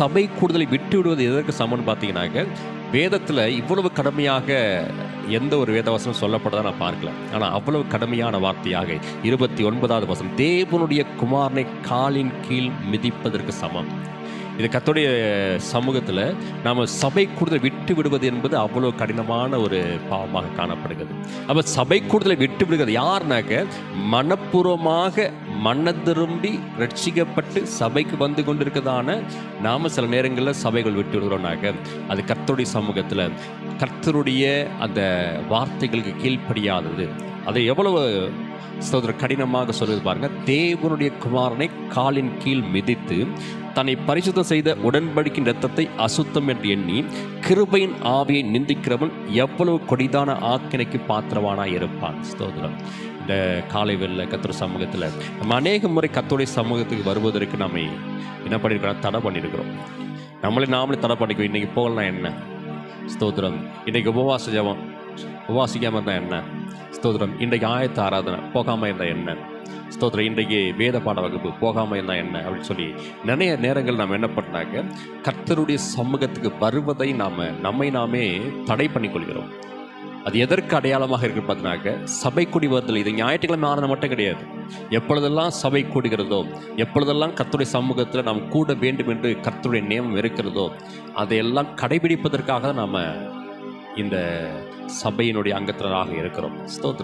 சபை கூடுதலை விட்டு விடுவது எதற்கு சமன் பார்த்தீங்கன்னாக்க வேதத்தில் இவ்வளவு கடுமையாக எந்த ஒரு வேதவசனம் சொல்லப்பட்டதா நான் பார்க்கல. ஆனால் அவ்வளவு கடுமையான வார்த்தையாக இருபத்தி ஒன்பதாவது வசனம் தேவனுடைய குமாரனை காலின் கீழ் மிதிப்பதற்கு சமம். இது கத்தோடைய சமூகத்தில் நாம் சபை கூடுதலை விட்டு விடுவது என்பது அவ்வளோ கடினமான ஒரு பாவமாக காணப்படுகிறது. அப்போ சபை கூடுதலை விட்டு விடுகிறது யாருனாக்க மனப்பூர்வமாக மன திரும்பி ரட்சிக்கப்பட்டு சபைக்கு வந்து கொண்டிருக்கிறதான நாம் சில நேரங்களில் சபைகள் விட்டு விடுகிறோம்னாக்க அது கத்தோடைய சமூகத்தில் கர்த்தருடைய அந்த வார்த்தைகளுக்கு கீழ்ப்படியாதது. அதை எவ்வளவு சகோதரர் கடினமாக சொல்வது பாருங்க. தேவனுடைய குமாரனை காலின் கீழ் மிதித்து தன்னை பரிசுத்தம் செய்த உடன்படிக்கின் ரத்தத்தை அசுத்தம் என்று எண்ணி கிருபையின் ஆவியை நிந்திக்கிறவன் எவ்வளவு கொடிதான ஆக்கினைக்கு பாத்திரவானா இருப்பான். ஸ்தோத்திரம் இந்த காலை வெளில கத்திர சமூகத்தில் நம்ம அநேக முறை கத்தோடைய சமூகத்துக்கு வருவதற்கு நம்ம என்ன பண்ணியிருக்கிறோம் தடை பண்ணியிருக்கிறோம் நம்மளே நாமளே தடை பண்ணிக்கோ இன்னைக்கு போகலாம் என்ன? ஸ்தோத்திரம். இன்றைக்கு உபவாச ஜபம் உபவாசிக்காமல் இருந்தால் என்ன? ஸ்தோத்திரம். இன்றைக்கு ஆயத்த ஆராதனை போகாமல் இருந்தால் என்ன? ஸ்தோத்திரம். இன்றைக்கு வேத பாட வகுப்பு போகாமல் இருந்தால் என்ன? அப்படின்னு சொல்லி நிறைய நேரங்கள் நாம் என்ன பண்ணாக்க கர்த்தருடைய சமூகத்துக்கு வருவதை நாம் நம்மை நாமே தடை பண்ணிக்கொள்கிறோம். அது எதற்கு அடையாளமாக இருக்கு பார்த்தீங்கன்னாக்க சபை கூடி வருதல் இது ஞாயிற்றுக்கிழமை ஆனது மட்டும் கிடையாது. எப்பொழுதெல்லாம் சபை கூடுகிறதோ எப்பொழுதெல்லாம் கத்துடைய சமூகத்தில் நாம் கூட வேண்டும் என்று கத்துடைய நியமம் இருக்கிறதோ அதையெல்லாம் கடைபிடிப்பதற்காக நாம் இந்த சபையினுடைய அங்கத்தினராக இருக்கிறோம். ஸ்தோத்திரம்.